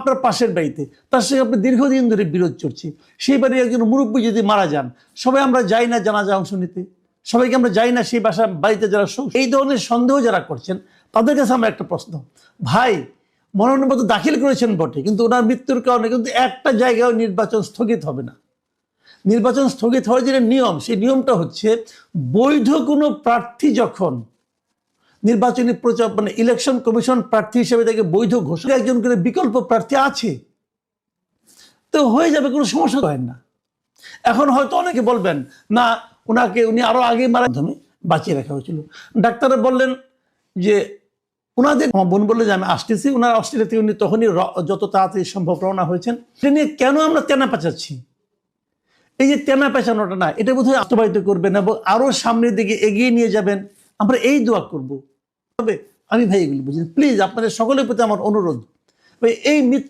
আপনার পাশের বাড়িতে, তার সঙ্গে আপনি দীর্ঘদিন ধরে বিরোধ চলছে সেই বাড়ির একজন মুরব্বী যদি মারা যান, সবাই আমরা যাই না জানাজা অংশ নিতে, সবাইকে আমরা যাই না সেই বাসা, বাড়িতে যারা এই ধরনের সন্দেহ যারা করছেন, তাদের কাছে আমার একটা প্রশ্ন। ভাই মনোনয়নপত্র দাখিল করেছেন বটে, কিন্তু ওনার মৃত্যুর কারণে কিন্তু একটা জায়গায় নির্বাচন স্থগিত হবে না। নির্বাচন স্থগিত হওয়ার যে নিয়ম, সেই নিয়মটা হচ্ছে, বৈধ কোনো প্রার্থী যখন নির্বাচনী প্রচার মানে ইলেকশন কমিশন প্রার্থী হিসেবে তাকে বৈধ ঘোষণা একজন করে বিকল্প প্রার্থী আছে। তো হয়ে যাবে, কোনো সমস্যা হয় না। এখন হয়তো অনেকে বলবেন, না ওনাকে উনি আরও আগে মারা মাধ্যমে বাঁচিয়ে রাখা হয়েছিল। ডাক্তাররা বললেন যে ওনাদের বোন বললে যে আমি আসতেছি। ওনার অস্ট্রেলিয়া থেকে, উনি তখনই যত তাড়াতাড়ি সম্ভব রওনা হয়েছেন। এটা নিয়ে কেন আমরা তেনা পাচাচ্ছি? এই যে তেনা পেঁচানোটা না, এটা বোধহয় আত্মবাহিত করবেন এবং আরও সামনের দিকে এগিয়ে নিয়ে যাবেন। আমরা এই দোয়া করব। তবে আমি ভাই এগুলি বুঝি প্লিজ আপনাদের সকলের প্রতি আমার অনুরোধ। এই মৃত্যু